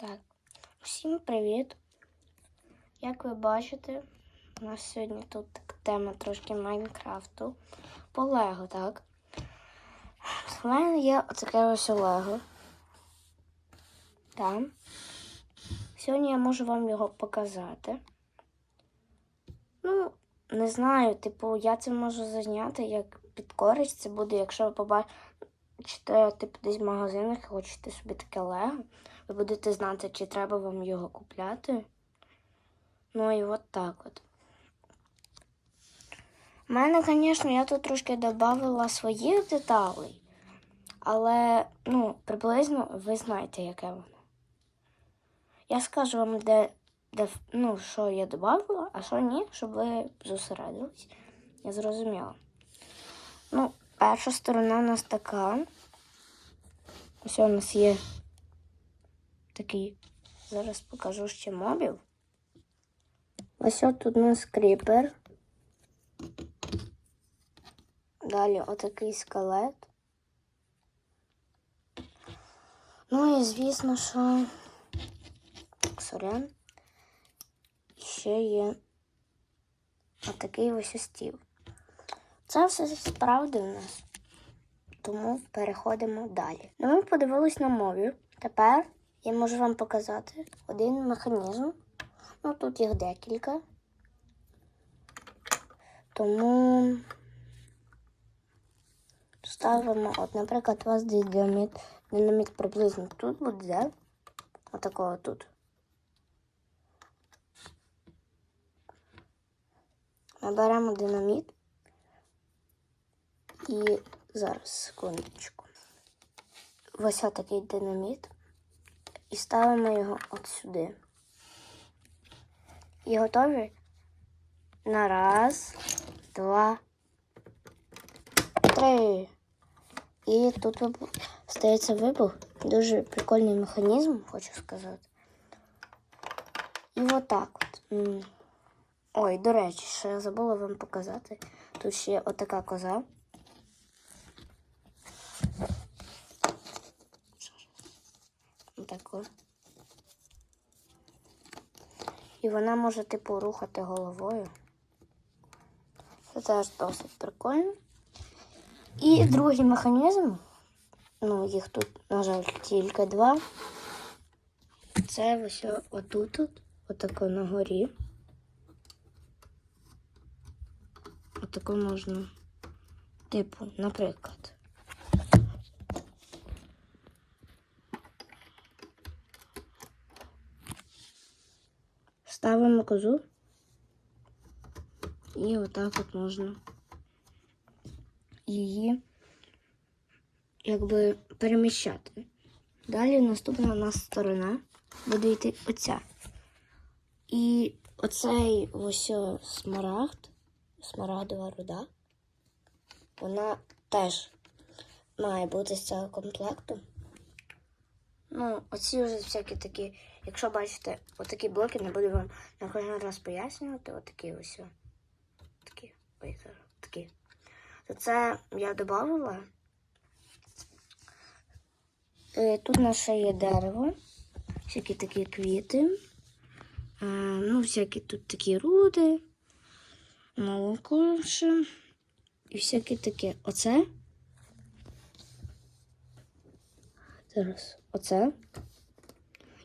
Так, всім привіт. Як ви бачите, у нас сьогодні тут тема трошки Майнкрафту. По Лего, так? У мене є оцяке ось Лего. Там. Сьогодні я можу вам його показати. Ну, не знаю, типу, я це можу зайняти як під користь. Це буде, якщо ви побачите, типу, десь в магазинах і хочете собі таке Лего. Ви будете знати, чи треба вам його купляти. Ну і от так от. У мене, звісно, я тут трошки додавала своїх деталей, але ну, приблизно ви знаєте, яке воно. Я скажу вам, де, де ну, що я додавала, а що ні, щоб ви зосередились. Я зрозуміла. Ну, перша сторона у нас така. Ось у нас є такий. Зараз покажу ще мобів. Ось тут у нас кріпер. Далі отакий скелет. Ну і звісно, що сорян. Ще є отакий ось стіл. Це все справді у нас. Тому переходимо далі. Ну, ми подивились на мові. Тепер я можу вам показати один механізм. Ну, тут їх декілька. Тому ставимо, от, наприклад, у вас динаміт. Динаміт приблизно тут буде. Отакого тут. Ми беремо динаміт. І зараз секундочку. Ось такий динаміт. І ставимо його от сюди. І готові на раз, два, три. І тут стається вибух. Дуже прикольний механізм, хочу сказати. І отак от. Ой, до речі, ще я забула вам показати. Тут ще отака коза. Отаку. І вона може, типу, рухати головою. Це теж досить прикольно. І другий механізм, ну, їх тут, на жаль, тільки два. Це ось отут, -от, отако на горі. Отако можна, типу, наприклад. Ставимо козу. І отак от можна її якби переміщати. Далі наступна у нас сторона буде йти оця. І оцей ось смарагд, смарагдова руда, вона теж має бути з цього комплекту. Ну, оці вже всякі такі, якщо бачите, отакі блоки, не буду вам на кожен раз пояснювати, отакі ось. Такі, ой, такі. То це я додавала. Е, Тут у нас ще є дерево, всякі такі квіти. Е, Ну, всякі тут такі руди, молоко ще. І всякі такі. Оце. Зараз оце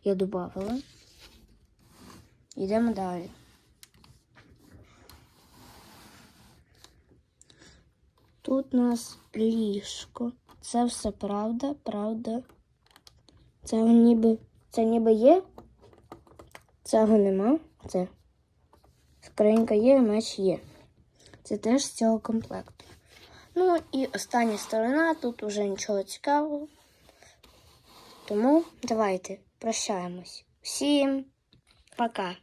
я додавала. Йдемо далі. Тут у нас ліжко. Це все правда, правда. Це ніби, це ніби є. Цього нема. Це скринька є, меч є. Це теж з цього комплекту. Ну і остання сторона, тут уже нічого цікавого. Тому давайте прощаємось. Всім пока!